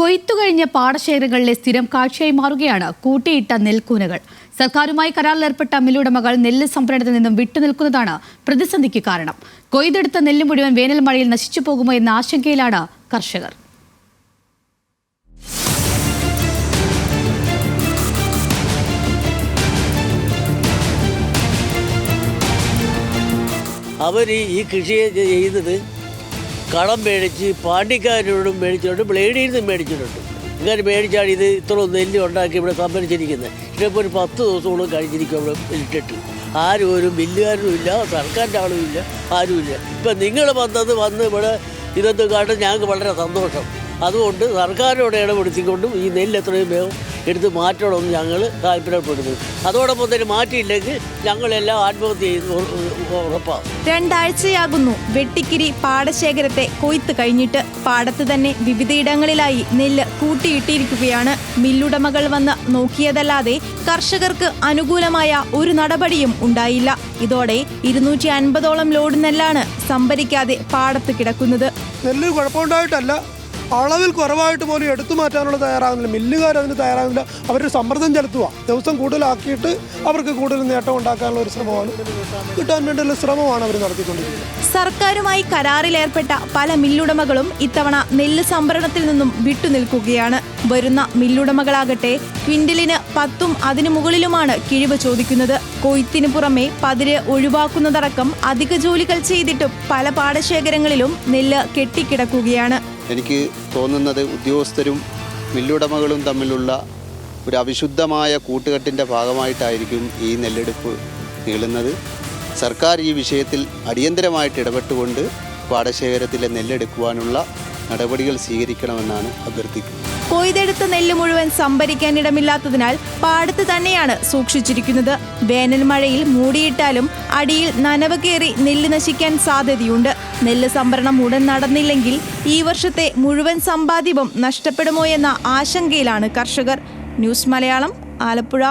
കൊയ്ത്തു കഴിഞ്ഞ പാടശേഖരങ്ങളിലെ സ്ഥിരം കാഴ്ചയായി മാറുകയാണ് കൂട്ടിയിട്ട നെൽക്കൂനകൾ. സർക്കാരുമായി കരാറിലേർപ്പെട്ട മില്ലുടമകൾ നെല്ല് സംഭരണത്തിൽ നിന്നും വിട്ടുനിൽക്കുന്നതാണ് പ്രതിസന്ധിക്ക് കാരണം. കൊയ്തെടുത്ത നെല്ല് മുഴുവൻ വേനൽ മഴയിൽ നശിച്ചു പോകുമോ എന്ന ആശങ്കയിലാണ് കർഷകർ. അവർ ഈ കൃഷിയെ ചെയ്യുന്നത് കടം മേടിച്ച് പാണ്ടിക്കാരോടും മേടിച്ചിട്ടുണ്ട് ബ്ലേഡിൽ നിന്നും മേടിച്ചിട്ടുണ്ട്. ഇങ്ങനെ മേടിച്ചാണ് ഇത് ഇത്ര നെല്ല് ഉണ്ടാക്കി ഇവിടെ സംഭരിച്ചിരിക്കുന്നത് ഇതിപ്പോൾ ഒരു പത്ത് ദിവസത്തോളം കഴിഞ്ഞിരിക്കും ഇവിടെ ഇട്ടിട്ട്. ആരും ഒരു ബില്ലുകാരനും ഇല്ല സർക്കാരിന്റെ ആളും ഇല്ല ആരുമില്ല ഇപ്പം നിങ്ങൾ വന്നത് വന്ന് ഇവിടെ ഇതൊന്നും കണ്ട് ഞങ്ങൾക്ക് വളരെ സന്തോഷം. അതുകൊണ്ട് സർക്കാരിനോട് ഇടപെടുത്തിക്കൊണ്ടും ഈ നെല്ല് എത്രയും വേഗം എടുത്ത് മാറ്റണമെന്ന് ഞങ്ങൾ താല്പര്യപ്പെടുന്നു. അതോടൊപ്പം തന്നെ മാറ്റിയില്ലെങ്കിൽ ഞങ്ങളെല്ലാം ആത്മഹത്യ ചെയ്യുന്നു ഉറപ്പാണ്. രണ്ടാഴ്ചയാകുന്നു വെട്ടിക്കിരി പാടശേഖരത്തെ കൊയ്ത്ത് കഴിഞ്ഞിട്ട്. പാടത്ത് തന്നെ വിവിധയിടങ്ങളിലായി നെല്ല് കൂട്ടിയിട്ടിരിക്കുകയാണ്. മില്ലുടമകൾ വന്ന് നോക്കിയതല്ലാതെ കർഷകർക്ക് അനുകൂലമായ ഒരു നടപടിയും ഉണ്ടായില്ല. ഇതോടെ ഇരുന്നൂറ്റി അൻപതോളം ലോഡ് നെല്ലാണ് സംഭരിക്കാതെ പാടത്ത് കിടക്കുന്നത്. നെല്ല് കുഴപ്പമുണ്ടായിട്ടല്ല. അളവിൽ കുറവായിട്ട് പോലും എടുത്തു മാറ്റാനുള്ള തയ്യാറാകുന്നില്ല. മില്ലുകാർ അതിന് തയ്യാറാകുന്നില്ല. അവർ സമ്മർദ്ദം ചെലുത്തുക ദിവസം കൂടുതലാക്കിയിട്ട് അവർക്ക് കൂടുതൽ നേട്ടം ഉണ്ടാക്കാനുള്ള ഒരു ശ്രമമാണ്. കിട്ടാൻ വേണ്ടിയുള്ള ശ്രമമാണ് അവർ നടത്തിക്കൊണ്ടിരിക്കുന്നത്. സർക്കാരുമായി കരാറിലേർപ്പെട്ട പല മില്ലുടമകളും ഇത്തവണ നെല്ല് സംഭരണത്തിൽ നിന്നും വിട്ടുനിൽക്കുകയാണ്. വരുന്ന മില്ലുടമകളാകട്ടെ ക്വിൻഡലിന് പത്തും അതിനു മുകളിലുമാണ് കിഴിവ് ചോദിക്കുന്നത്. കൊയ്ത്തിനു പുറമെ പതിര് ഒഴിവാക്കുന്നതടക്കം അധിക ജോലികൾ ചെയ്തിട്ടും പല പാടശേഖരങ്ങളിലും നെല്ല് കെട്ടിക്കിടക്കുകയാണ്. എനിക്ക് തോന്നുന്നത് ഉദ്യോഗസ്ഥരും മില്ലുടമകളും തമ്മിലുള്ള ഒരു അവിശുദ്ധമായ കൂട്ടുകെട്ടിന്റെ ഭാഗമായിട്ടായിരിക്കും ഈ നെല്ലെടുപ്പ് നീളുന്നത്. സർക്കാർ ഈ വിഷയത്തിൽ അടിയന്തരമായിട്ട് ഇടപെട്ടുകൊണ്ട് പാടശേഖരത്തിലെ നെല്ലെടുക്കുവാനുള്ള നടപടികൾ സ്വീകരിക്കണമെന്നാണ് അഭ്യർത്ഥിക്കുന്നത്. കൊയ്തെടുത്ത നെല്ല് മുഴുവൻ സംഭരിക്കാൻ ഇടമില്ലാത്തതിനാൽ പാടത്ത് തന്നെയാണ് സൂക്ഷിച്ചിരിക്കുന്നത്. വേനൽ മഴയിൽ മൂടിയിട്ടാലും അടിയിൽ നനവ് കയറി നെല്ല് നശിക്കാൻ സാധ്യതയുണ്ട്. നെല്ല് സംഭരണം ഉടൻ നടന്നില്ലെങ്കിൽ ഈ വർഷത്തെ മുഴുവൻ സമ്പാദ്യവും നഷ്ടപ്പെടുമോ എന്ന ആശങ്കയിലാണ് കർഷകർ. ന്യൂസ് മലയാളം ആലപ്പുഴ.